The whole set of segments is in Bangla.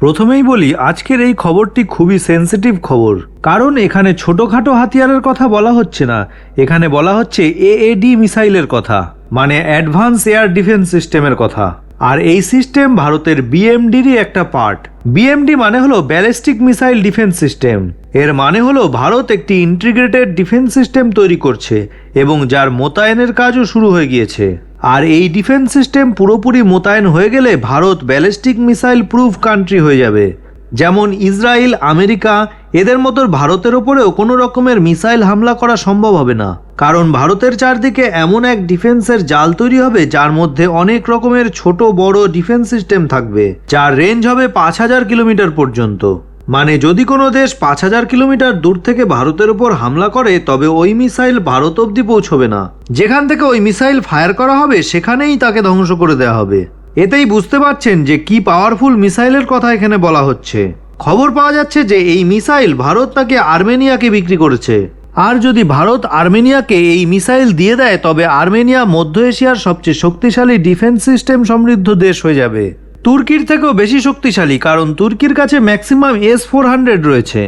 প্রথমেই বলি, আজকের এই খবরটি খুবই সেনসিটিভ খবর। কারণ এখানে ছোটখাটো হাতিয়ারের কথা বলা হচ্ছে না। এখানে বলা হচ্ছে এএডি মিসাইলের কথা মানে অ্যাডভান্স এয়ার ডিফেন্স সিস্টেমের কথা। আর এই সিস্টেম ভারতের বিএমডিরই একটা পার্ট। বিএমডি মানে হলো ব্যালিস্টিক মিসাইল ডিফেন্স সিস্টেম। এর মানে হলো ভারত একটি ইন্টিগ্রেটেড ডিফেন্স সিস্টেম তৈরি করছে এবং যার মোতায়েনের কাজও শুরু হয়ে গিয়েছে। আর এই ডিফেন্স সিস্টেম পুরোপুরি মোতায়েন হয়ে গেলে Bharat ballistic missile proof country হয়ে যাবে। যেমন ইসরায়েল, আমেরিকা, এদের মতো ভারতের ওপরেও কোনো রকমের মিসাইল হামলা করা সম্ভব হবে না। কারণ ভারতের চারদিকে এমন এক ডিফেন্সের জাল তৈরি হবে যার মধ্যে অনেক রকমের ছোট বড় ডিফেন্স সিস্টেম থাকবে, যার রেঞ্জ হবে পাঁচ হাজার কিলোমিটার পর্যন্ত। মানে যদি কোনো দেশ পাঁচ হাজার কিলোমিটার দূর থেকে ভারতের উপর হামলা করে, তবে ওই মিসাইল ভারত অবধি পৌঁছবে না। যেখান থেকে ওই মিসাইল ফায়ার করা হবে, সেখানেই তাকে ধ্বংস করে দেওয়া হবে। এতেই বুঝতে পারছেন যে কি পাওয়ারফুল মিসাইলের কথা এখানে বলা হচ্ছে। খবর পাওয়া যাচ্ছে যে এই মিসাইল ভারত তাকে আর্মেনিয়াকে বিক্রি করেছে। আর যদি ভারত আর্মেনিয়াকে এই মিসাইল দিয়ে দেয়, তবে আর্মেনিয়া মধ্য এশিয়ার সবচেয়ে শক্তিশালী ডিফেন্স সিস্টেম সমৃদ্ধ দেশ হয়ে যাবে। তুর্কির থেকেও বেশি শক্তিশালী, কারণ তুর্কির কাছে ম্যাক্সিমাম এস ফোর হান্ড্রেড রয়েছে,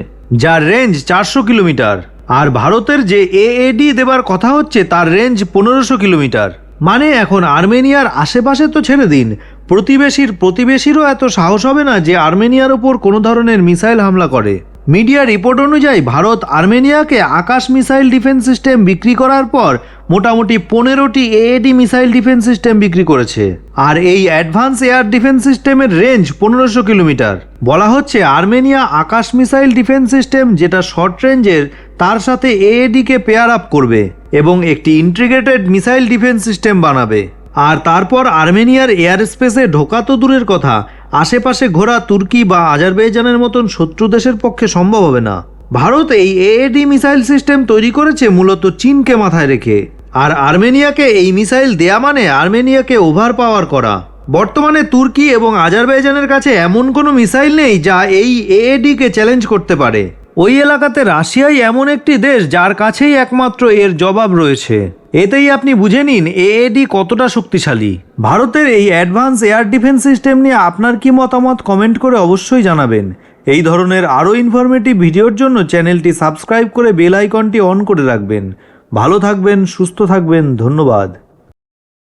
যার রেঞ্জ চারশো কিলোমিটার। আর ভারতের যে এএডি দেবার কথা হচ্ছে, তার রেঞ্জ পনেরোশো কিলোমিটার। মানে এখন আর্মেনিয়ার আশেপাশে তো ছেড়ে দিন। প্রতিবেশীর প্রতিবেশীরও এত সাহস হবে না যে আর্মেনিয়ার ওপর কোনো ধরনের মিসাইল হামলা করে। মিডিয়া রিপোর্ট অনুযায়ী ভারত আর্মেনিয়াকে আকাশ মিসাইল ডিফেন্স সিস্টেম বিক্রি করার পর মোটামুটি পনেরোটি এএডি মিসাইল ডিফেন্স সিস্টেম বিক্রি করেছে। আর এই অ্যাডভান্স এয়ার ডিফেন্স সিস্টেমের রেঞ্জ পনেরোশো কিলোমিটার। বলা হচ্ছে Armenia Akash missile defence system যেটা শর্ট রেঞ্জের, তার সাথে এএডিকে পেয়ার আপ করবে এবং একটি ইন্টিগ্রেটেড মিসাইল ডিফেন্স সিস্টেম বানাবে। আর তারপর আর্মেনিয়ার এয়ার স্পেসে ঢোকা তো দূরের কথা আশেপাশে ঘোরা তুর্কি বা আজারবেজানের মতন শত্রু দেশের পক্ষে সম্ভব হবে না। ভারত এই এএডি মিসাইল সিস্টেম তৈরি করেছে মূলত চীনকে মাথায় রেখে। আর আর্মেনিয়াকে এই মিসাইল দেয়া মানে আর্মেনিয়াকে ওভার পাওয়ার করা। বর্তমানে তুর্কি এবং আজারবাইজানের কাছে এমন কোনো মিসাইল নেই যা এই এএডিকে চ্যালেঞ্জ করতে পারে। ওই এলাকাতে রাশিয়াই এমন একটি দেশ যার কাছেই একমাত্র এর জবাব রয়েছে। এতেই আপনি বুঝে নিন এএডি কতটা শক্তিশালী। ভারতের এই অ্যাডভান্স এয়ার ডিফেন্স সিস্টেম নিয়ে আপনার কি মতামত কমেন্ট করে অবশ্যই জানাবেন। এই ধরনের আরও ইনফরমেটিভ ভিডিওর জন্য চ্যানেলটি সাবস্ক্রাইব করে বেল আইকনটি অন করে রাখবেন। ভালো থাকবেন, সুস্থ থাকবেন, ধন্যবাদ।